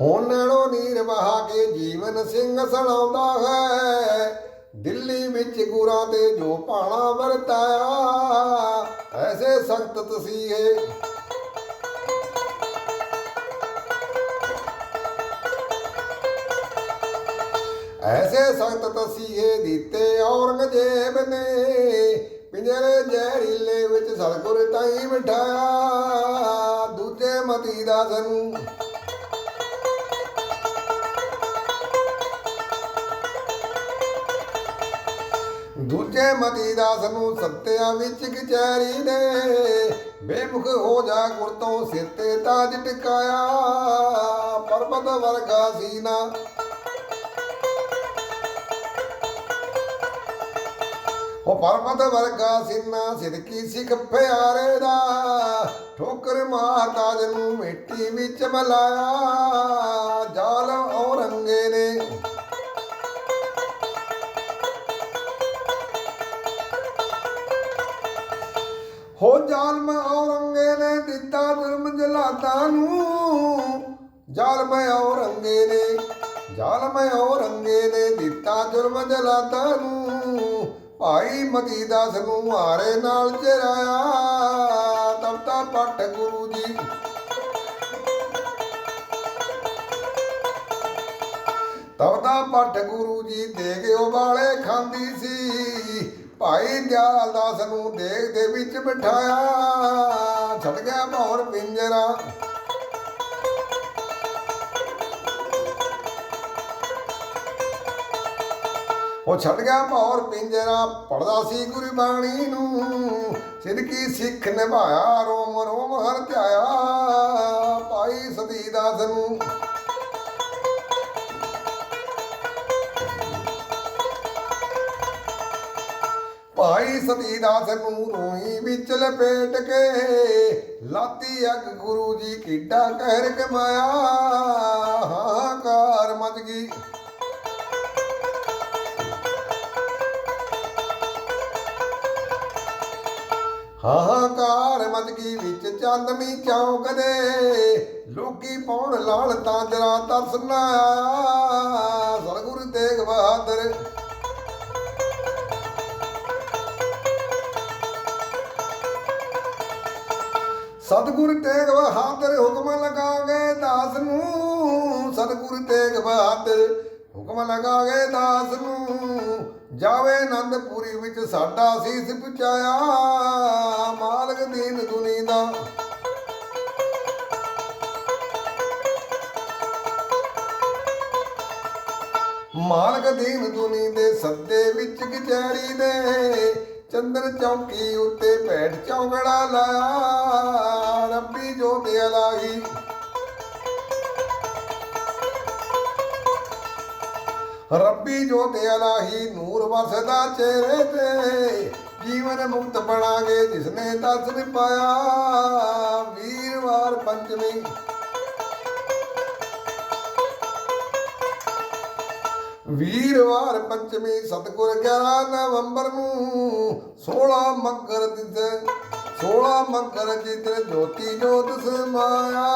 ਹੁਣ ਨੀਰ ਬਹਾ ਕੇ ਜੀਵਨ ਸਿੰਘ ਸੁਣਾਉਂਦਾ ਹੈ। ਦਿੱਲੀ ਵਿੱਚ ਗੁਰਾਂ ਤੇ ਜੋ ਪਾਣਾ ਵਰਤਾਇਆ ਐਸੇ ਸੰਗਤ ਤਸੀਹੇ। ਐਸੇ ਸੰਗਤ ਤਸੀਹੇ ਦਿੱਤੇ ਔਰੰਗਜ਼ੇਬ ਨੇ, ਪਿੰਜਰੇ ਜ਼ਹਿਰੀਲੇ ਵਿੱਚ ਸਤਿਗੁਰ ਤਾਈ ਬਿਠਾਇਆ। ਦੂਜੇ ਮਤੀ ਦਾ ਨੂੰ ਦੂਜੇ ਮਤੀ ਦਾਸ ਨੂੰ ਸੱਤਿਆ ਵਿੱਚ ਕਚਹਿਰੀ ਨੇ ਬੇਮੁਖ ਹੋ ਜਾ ਗੁਰ ਤੋਂ ਸਿਰ ਤੇ ਤਾਜ ਟਿਕਾਇਆ ਪਰਬਤ ਵਰਗਾ ਸੀਨਾ। ਉਹ ਪਰਮਤ ਵਰਗਾ ਸਿੰਨਾ, ਸਿਦਕੀ ਸਿੱਖ ਪਿਆਰੇ ਦਾ, ਠੋਕਰ ਮਾਰਦਾ ਜਨੂੰ ਮਿੱਟੀ ਵਿੱਚ ਮਲਾਇਆ। ਹੋ ਜ਼ਾਲਮ ਔਰੰਗੇ ਨੇ ਦਿੱਤਾ ਜ਼ੁਲਮ ਜਲਾਦਾਂ ਨੂੰ। ਜ਼ਾਲਮ ਔਰੰਗੇ ਨੇ, ਜ਼ਾਲਮ ਔਰੰਗੇ ਨੇ ਦਿੱਤਾ ਜ਼ੁਲਮ ਜਲਾਦਾਂ ਨੂੰ। ਭਾਈ ਮਤੀ ਦਾਸ ਨੂੰ ਹਾਰੇ ਨਾਲ ਚਰਾਇਆ ਤਪਤਾ ਪੱਟ ਗੁਰੂ ਜੀ। ਤਵਦਾ ਪੱਟ ਗੁਰੂ ਜੀ ਦੇ ਕੇ ਉਬਾਲੇ ਖਾਂਦੀ ਸੀ। ਭਾਈ ਦਿਆਲ ਦਾਸ ਨੂੰ ਦੇਖ ਦੇ ਵਿੱਚ ਬਿਠਾਇਆ, ਛੱਡ ਗਿਆ ਮੋਹਰ ਪਿੰਜਰਾ। ਉਹ ਛੱਡ ਗਿਆ ਮੋਹਰ ਪਿੰਜਰਾ ਪੜਦਾ ਸੀ ਗੁਰਬਾਣੀ ਨੂੰ ਸਿੱਧਕੀ ਸਿੱਖ ਨਿਭਾਇਆ, ਰੋਮ ਰੋਮ ਹਰ ਧਿਆਇਆ, ਭਾਈ ਸਤੀ ਦਾਸ ਨੂੰ। ਭਾਈ ਸਤੀ ਦਾਸ ਨੂੰ ਰੋਈ ਵਿੱਚ ਲਪੇਟ ਕੇ, ਲਾਤੀ ਅਗ ਗੁਰੂ ਜੀ ਕਿੱਡਾ ਕਹਿਰ ਕਮਾਇਆ ਹਾਕਾਰ ਮਚ ਗਈ। ਹਾਹਾਕਾਰ ਮਚ ਵਿੱਚ ਚਾਂਦਮੀ ਚੌਂਕ ਦੇ। ਲੋਕੀ ਪਾਉਣ ਲਾਲ ਤਾਂ ਜਰਾ ਤਰਸਨਾ ਸਰਗੁਰੂ ਤੇਗ ਬਹਾਦਰ ਸਤਿਗੁਰ ਤੇਗ ਬਹਾਦਰ ਹੁਕਮ ਲਗਾ ਗਏ ਦਾਸ ਨੂੰ, ਸਤਿਗੁਰ ਤੇਗ ਬਹਾਦਰ ਹੁਕਮ ਲਗਾ ਗਏ ਦਾਸ ਨੂੰ। ਜਾਵੇ ਆਨੰਦਪੁਰੀ ਵਿੱਚ ਸਾਡਾ ਸੀਸ ਪੁਚਾਇਆ, ਮਾਲਕ ਦੀਨ ਦੁਨੀ ਦਾ। ਮਾਲਕ ਦੀਨ ਦੁਨੀ ਦੇ ਸੱਦੇ ਵਿੱਚ ਕਚਹਿਰੀ ਦੇ। ਚੰਦਰ ਚੌਕੀ ਉੱਤੇ ਬੈਠ ਚੌਗੜਾ ਲਾਇਆ, ਰੱਬੀ ਜੋਤ ਅਲਾਹੀ ਰੱਬੀ ਜੋਤ ਅਲਾਹੀ ਨੂਰ ਵਸਦਾ ਚਿਹਰੇ ਤੇ। ਜੀਵਨ ਮੁਕਤ ਬਣਾਗੇ, ਜਿਸਨੇ ਦਰਸ਼ਨ ਪਾਇਆ ਵੀਰਵਾਰ ਪੰਚਮੀ ਵੀਰਵਾਰ ਪੰਚਮੀ ਸਤਗੁਰ 11 ਨਵੰਬਰ ਨੂੰ 16 ਮਕਰ ਦਿਨ 16 ਮਕਰ ਜਿਤ ਜੋਤੀ ਜੋਤ ਸਮਾਇਆ।